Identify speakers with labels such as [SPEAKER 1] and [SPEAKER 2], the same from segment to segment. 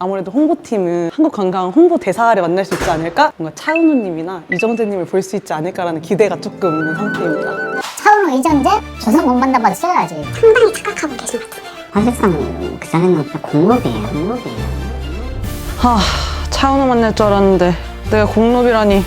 [SPEAKER 1] 아무래도 홍보팀은 한국 관광 홍보 대사를 만날 수 있지 않을까? 뭔가 차은우님이나 이정재님을 볼 수 있지 않을까라는 기대가 조금 있는 상태입니다.
[SPEAKER 2] 차은우 이정재 조선 공부한다 봐도 써야지
[SPEAKER 3] 상당히 착각하고 계신 것 같은데요.
[SPEAKER 2] 사실상 그 전에는 그냥 공로비예요 공로비예요
[SPEAKER 1] 하, 차은우 만날 줄 알았는데 내가 공로비라니.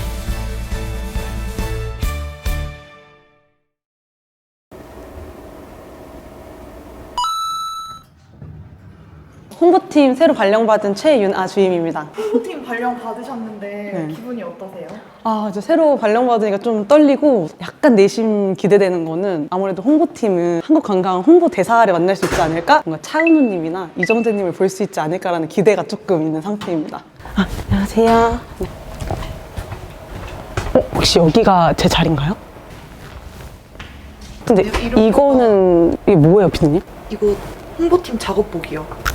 [SPEAKER 1] 홍보팀 새로 발령받은 최윤아 주임입니다.
[SPEAKER 4] 홍보팀 발령 받으셨는데
[SPEAKER 1] 네.
[SPEAKER 4] 기분이 어떠세요?
[SPEAKER 1] 아, 이제 새로 발령받으니까 좀 떨리고 약간 내심 기대되는 거는 아무래도 홍보팀은 한국 관광 홍보 대사를 만날 수 있지 않을까? 뭔가 차은우님이나 이정재님을 볼 수 있지 않을까라는 기대가 조금 있는 상태입니다. 아, 안녕하세요. 네. 어, 혹시 여기가 제 자리인가요? 근데 이거는 이게 뭐예요, 피디님?
[SPEAKER 4] 이거 홍보팀 작업복이요.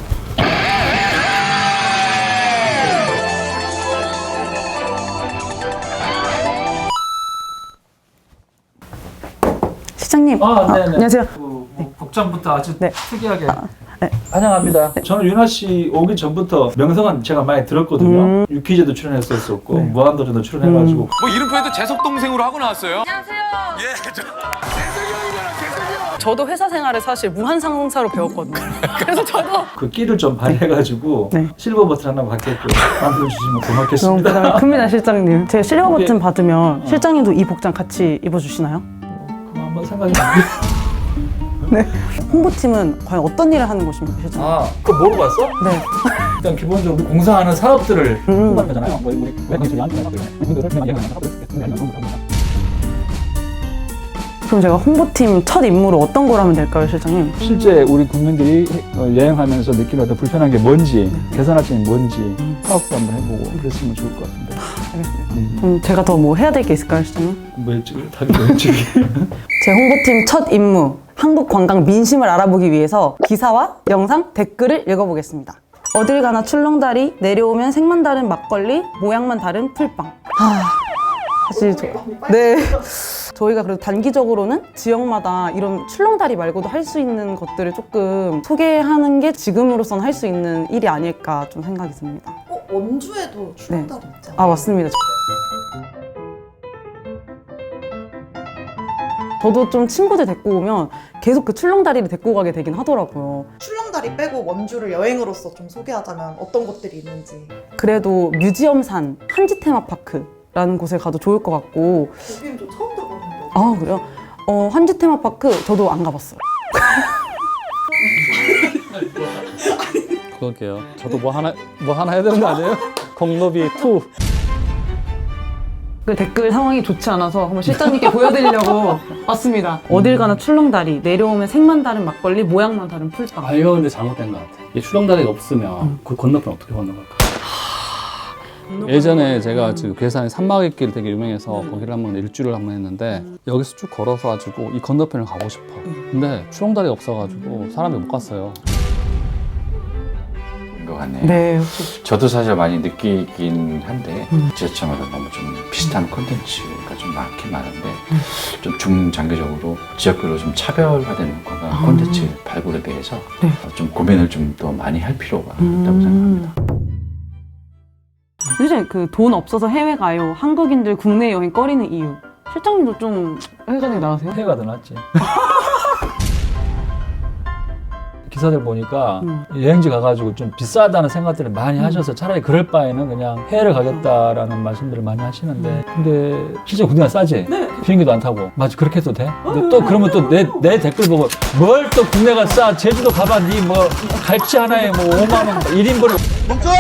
[SPEAKER 1] 시장님.
[SPEAKER 5] 아, 네, 네.
[SPEAKER 1] 안녕하세요.
[SPEAKER 5] 그, 뭐 복장부터 아주
[SPEAKER 1] 네.
[SPEAKER 5] 특이하게
[SPEAKER 1] 네.
[SPEAKER 5] 환영합니다. 저는 윤아 씨 오기 전부터 명성은 제가 많이 들었거든요.
[SPEAKER 1] 음.
[SPEAKER 5] 유퀴즈도 출연했었었고
[SPEAKER 1] 네.
[SPEAKER 5] 무한도전도 출연해가지고
[SPEAKER 6] 뭐 이름표에도 재석 동생으로 하고 나왔어요.
[SPEAKER 1] 저도 회사 생활을 사실 무한상사로 배웠거든요. 그래서 저도
[SPEAKER 5] 그 끼를 좀 발휘해가지고
[SPEAKER 1] 네.
[SPEAKER 5] 실버 버튼 하나 받게끔 만들어 주시면
[SPEAKER 1] 너무
[SPEAKER 5] 고맙겠습니다.
[SPEAKER 1] 부담 큽니다, 실장님. 제가 실버 버튼 받으면 실장님도 이 복장 같이 입어주시나요?
[SPEAKER 5] 한번 생각이 안 나.
[SPEAKER 1] 홍보팀은 과연 어떤 일을 하는 곳입니까?
[SPEAKER 5] 아, 그거 모르고 왔어?
[SPEAKER 1] 네.
[SPEAKER 5] 일단 기본적으로 공사하는 사업들을
[SPEAKER 1] 음.
[SPEAKER 5] 홍보하는 거잖아요. 뭐 우리 이분들을 그냥 이야기하는 그냥 이런.
[SPEAKER 1] 그럼 제가 홍보팀 첫 임무로 어떤 걸 하면 될까요, 실장님?
[SPEAKER 5] 실제 우리 국민들이 어, 여행하면서 느끼는 어떤 불편한 게 뭔지, 개선할 점이 뭔지 파악도 한번 해보고 그랬으면 좋을 것 같은데. 음.
[SPEAKER 1] 제가 더 뭐 해야 될 게 있을까요, 실장님?
[SPEAKER 5] 뭐였지? 답이 뭐였지?
[SPEAKER 1] 제 홍보팀 첫 임무, 한국 관광 민심을 알아보기 위해서 기사와 영상, 댓글을 읽어보겠습니다. 어딜 가나 출렁다리, 내려오면 색만 다른 막걸리, 모양만 다른 풀빵. 하, 사실 저, 네. 저희가 그래도 단기적으로는 지역마다 이런 출렁다리 말고도 할 수 있는 것들을 조금 소개하는 게 지금으로선 할 수 있는 일이 아닐까 좀 생각이 듭니다.
[SPEAKER 4] 어, 원주에도 출렁다리 있잖아요.
[SPEAKER 1] 아 맞습니다. 저도 좀 친구들 데리고 오면 계속 그 출렁다리를 데리고 가게 되긴 하더라고요.
[SPEAKER 4] 출렁다리 빼고 원주를 여행으로서 좀 소개하자면 어떤 곳들이 있는지.
[SPEAKER 1] 그래도 뮤지엄산 한지 테마파크라는 곳에 가도 좋을 것 같고
[SPEAKER 4] 거기는 저 처음 들어봤는데.
[SPEAKER 1] 아 그래요? 어 한지 테마파크 저도 안 가봤어요.
[SPEAKER 7] 그럴게요. 저도 뭐 하나 뭐 하나 해야 되는 거 아니에요? 공노비 2.
[SPEAKER 1] 그 댓글 상황이 좋지 않아서 한번 실장님께 보여드리려고 왔습니다. 어딜 가나 출렁다리, 내려오면 색만 다른 막걸리, 모양만 다른 풀빵.
[SPEAKER 7] 아 이거 근데 잘못된 것 같아. 이 출렁다리가 없으면 그 건너편 어떻게 건너갈까? 예전에 제가 지금 괴산에 산막의 길 되게 유명해서 거기를 한번 일주를 한번 했는데 여기서 쭉 걸어서 가지고 이 건너편을 가고 싶어. 근데 출렁다리가 없어가지고 사람이 못 갔어요.
[SPEAKER 8] 것 같네요.
[SPEAKER 1] 네.
[SPEAKER 8] 저도 사실 많이 느끼긴 한데 지자체마다 너무 좀 비슷한 콘텐츠가 좀 많긴 많은데 좀 중장기적으로 지역별로 좀 차별화된 관광 콘텐츠 발굴에 대해서
[SPEAKER 1] 네.
[SPEAKER 8] 어, 좀 고민을 좀 더 많이 할 필요가 있다고
[SPEAKER 1] 음.
[SPEAKER 8] 생각합니다.
[SPEAKER 1] 요즘 그돈 없어서 해외 가요. 한국인들 국내 여행 꺼리는 이유. 실장님도 좀 해외 나가세요?
[SPEAKER 5] 해가 더 낫지. 기사들 보니까
[SPEAKER 1] 음.
[SPEAKER 5] 여행지 가가지고 좀 비싸다는 생각들을 많이 하셔서 차라리 그럴 바에는 그냥 해외를 가겠다라는 말씀들을 많이 하시는데 근데 실제 국내가 싸지? 비행기도 안 타고 맞아 그렇게 해도 돼? 근데 또 그러면 또 내 내 댓글 보고 뭘 또 국내가 싸 제주도 가봐 니뭐 갈치 하나에 뭐 5만 원 1인분을 멈춰!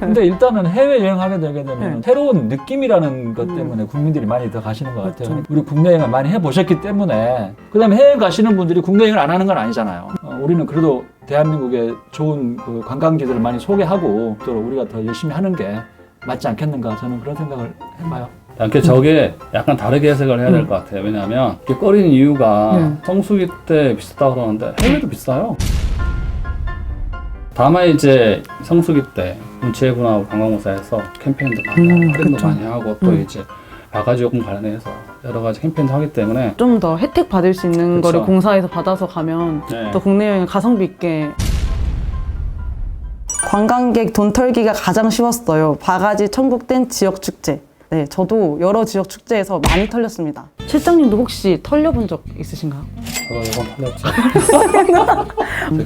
[SPEAKER 5] 근데 일단은 해외 여행하게 되게 되면
[SPEAKER 1] 네.
[SPEAKER 5] 새로운 느낌이라는 것 때문에 국민들이 많이 더 가시는 것 같아요. 우리 국내 여행을 많이 해보셨기 때문에 그다음에 해외 가시는 분들이 국내 여행을 안 하는 건 아니잖아요. 어, 우리는 그래도 대한민국의 좋은 그 관광지들을 많이 소개하고 또 우리가 더 열심히 하는 게 맞지 않겠는가 저는 그런 생각을 해봐요.
[SPEAKER 7] 이렇게 저게 약간 다르게 해석을 해야 될 것 같아요. 왜냐하면 이게 꺼리는 이유가
[SPEAKER 1] 네.
[SPEAKER 7] 성수기 때 비쌌다고 그러는데 해외도 비싸요. 다만 이제 성수기 때 문체부나 관광공사에서 캠페인도 많이 하고
[SPEAKER 1] 음,
[SPEAKER 7] 할인도
[SPEAKER 1] 그쵸.
[SPEAKER 7] 많이 하고 또
[SPEAKER 1] 음.
[SPEAKER 7] 이제 바가지 요금 관련해서 여러 가지 캠페인도 하기 때문에
[SPEAKER 1] 좀 더 혜택 받을 수 있는
[SPEAKER 7] 그쵸.
[SPEAKER 1] 거를 공사에서 받아서 가면
[SPEAKER 7] 네.
[SPEAKER 1] 더 국내 여행 가성비 있게 관광객 돈 털기가 가장 쉬웠어요. 바가지 천국된 지역 축제. 네, 저도 여러 지역 축제에서 많이 털렸습니다. 실장님도 혹시 털려본 적 있으신가요?
[SPEAKER 7] 제가 이번 털렸죠.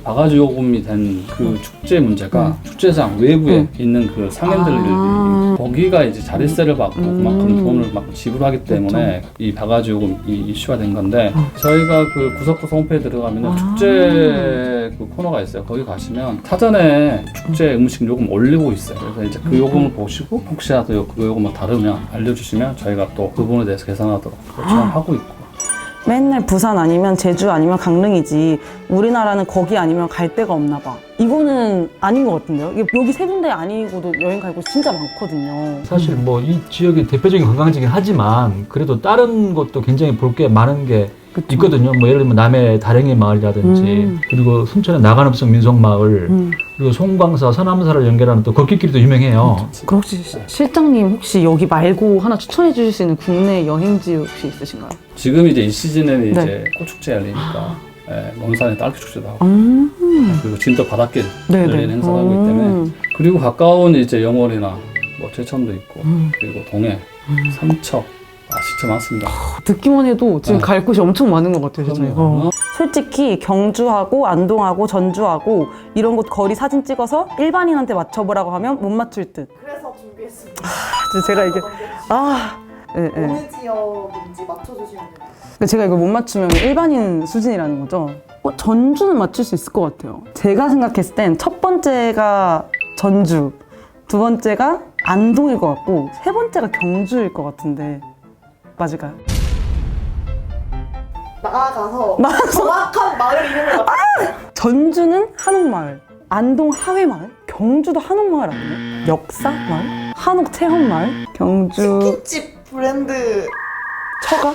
[SPEAKER 7] 바가지 요금이 된 그 축제 문제가 축제장 외부에 있는 그 상인들이
[SPEAKER 1] 아.
[SPEAKER 7] 거기가 이제 자릿세를 받고
[SPEAKER 1] 음.
[SPEAKER 7] 그만큼 돈을 막 지불하기 때문에 이 바가지 요금 이 이슈가 된 건데 저희가 그 구석구석 홈페이지 들어가면
[SPEAKER 1] 아.
[SPEAKER 7] 축제 그 코너가 있어요. 거기 가시면 사전에 축제 음식 요금 올리고 있어요. 그래서 이제 그 요금을 보시고 혹시라도 요- 그 요금을 다르면 알려주시면 저희가 또 그 부분에 대해서 계산하도록 요청하고 있고.
[SPEAKER 1] 맨날 부산 아니면 제주 아니면 강릉이지 우리나라는 거기 아니면 갈 데가 없나 봐. 이거는 아닌 것 같은데요? 여기 세 군데 아니고도 여행 갈 곳이 진짜 많거든요.
[SPEAKER 5] 사실 뭐 이 지역이 대표적인 관광지긴 하지만 그래도 다른 것도 굉장히 볼 게 많은 게 있거든요. 뭐 예를 들면 남해 다랭이 마을이라든지
[SPEAKER 1] 음.
[SPEAKER 5] 그리고 순천의 나간읍성 민속마을
[SPEAKER 1] 음.
[SPEAKER 5] 그리고 송광사 서남사를 연결하는 또 걷기길도 유명해요.
[SPEAKER 1] 그럼 혹시 시- 실장님 혹시 여기 말고 하나 추천해 주실 수 있는 국내 여행지 혹시 있으신가요?
[SPEAKER 7] 지금 이제 이 시즌에는
[SPEAKER 1] 네.
[SPEAKER 7] 이제 꽃축제 열리니까 예, 논산에 딸기 축제도 하고
[SPEAKER 1] 음.
[SPEAKER 7] 그리고 진도 바닷길
[SPEAKER 1] 네네.
[SPEAKER 7] 열리는 행사가 하기 때문에 그리고 가까운 이제 영월이나 뭐 제천도 있고
[SPEAKER 1] 음.
[SPEAKER 7] 그리고 동해, 삼척 아 진짜 많습니다.
[SPEAKER 1] 듣기만 해도 지금
[SPEAKER 7] 네.
[SPEAKER 1] 갈 곳이 엄청 많은 것 같아요.
[SPEAKER 7] 그럼요.
[SPEAKER 1] 어. 솔직히 경주하고 안동하고 전주하고 이런 곳 거리 사진 찍어서 일반인한테 맞춰보라고 하면 못 맞출 듯.
[SPEAKER 4] 그래서 준비했습니다.
[SPEAKER 1] 그래서 제가 이게 아, 예, 예.
[SPEAKER 4] 어느 지역인지 맞춰주시면 됩니다.
[SPEAKER 1] 근데 제가 이걸 못 맞추면 일반인 수준이라는 거죠. 어, 전주는 맞출 수 있을 것 같아요. 제가 생각했을 땐 첫 번째가 전주, 두 번째가 안동일 것 같고, 세 번째가 경주일 것 같은데 맞을까요?
[SPEAKER 4] 나아가서 정확한 마을 이름을 맞춰
[SPEAKER 1] 전주는 한옥마을, 안동 하회마을, 경주도 한옥마을 아니에요? 역사마을, 한옥 체험마을, 경주
[SPEAKER 4] 치킨집 브랜드
[SPEAKER 1] 처가,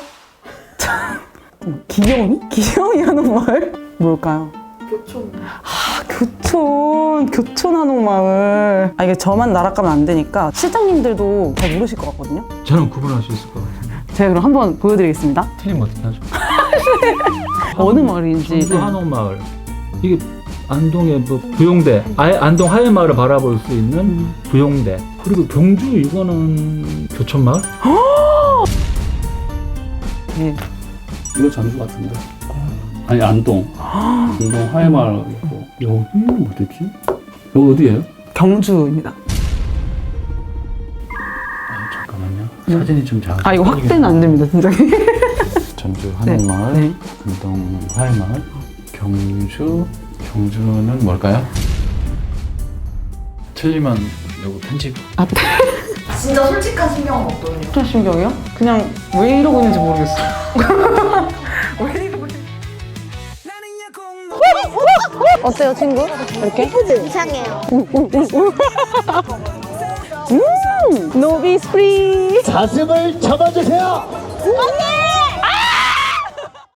[SPEAKER 1] 기영이? 기영이 한옥마을? 뭘까요?
[SPEAKER 4] 교촌
[SPEAKER 1] 아, 교촌, 교촌 한옥마을. 아, 이게 저만 나락가면 안 되니까 실장님들도 잘 모르실 것 같거든요.
[SPEAKER 5] 저는 구분할 수 있을 것 같아요.
[SPEAKER 1] 제가 그럼 한번 보여드리겠습니다.
[SPEAKER 5] 틀리면 어떻게 하죠?
[SPEAKER 1] 어느 마을인지.
[SPEAKER 5] 전주 한옥마을 이게 안동의 뭐 부용대 아예 안동 하회마을을 바라볼 수 있는
[SPEAKER 1] 음.
[SPEAKER 5] 부용대 그리고 경주 이거는 교촌마을?
[SPEAKER 1] 네.
[SPEAKER 7] 이거 전주 같은데 아니 안동 안동 하회마을 있고 여기는 어디지? 여기 어디예요?
[SPEAKER 1] 경주입니다.
[SPEAKER 8] 사진이 좀 작.
[SPEAKER 1] 아, 이거 확대는 안 됩니다, 진짜.
[SPEAKER 8] 전주 한옥마을,
[SPEAKER 1] 네.
[SPEAKER 8] 안동 화해마을, 경주, 경주는 뭘까요? 틀리면 요거 편집.
[SPEAKER 1] 아,
[SPEAKER 4] 진짜 솔직한 신경은 어떠세요?
[SPEAKER 1] 어떤 심경이요? 그냥 왜 이러고 있는지 모르겠어요. 왜 이러고 있는지. 어때요, 친구? 이렇게?
[SPEAKER 3] 이상해요.
[SPEAKER 1] 음! 노비 스프리!
[SPEAKER 9] 가슴을 접어주세요.
[SPEAKER 3] 언니!